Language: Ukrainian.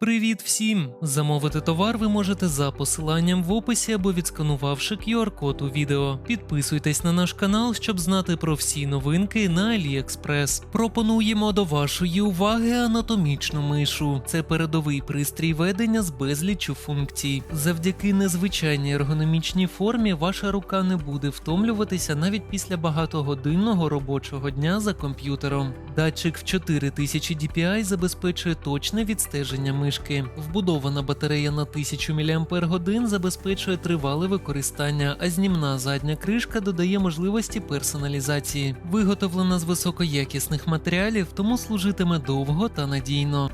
Привіт всім! Замовити товар ви можете за посиланням в описі або відсканувавши QR-код у відео. Підписуйтесь на наш канал, щоб знати про всі новинки на AliExpress. Пропонуємо до вашої уваги анатомічну мишу. Це передовий пристрій ведення з безліччю функцій. Завдяки незвичайній ергономічній формі ваша рука не буде втомлюватися навіть після багатогодинного робочого дня за комп'ютером. Датчик в 4000 DPI забезпечує точне відстеження мишки. Вбудована батарея на 1000 мАч забезпечує тривале використання, а знімна задня кришка додає можливості персоналізації. Виготовлена з високоякісних матеріалів, тому служитиме довго та надійно.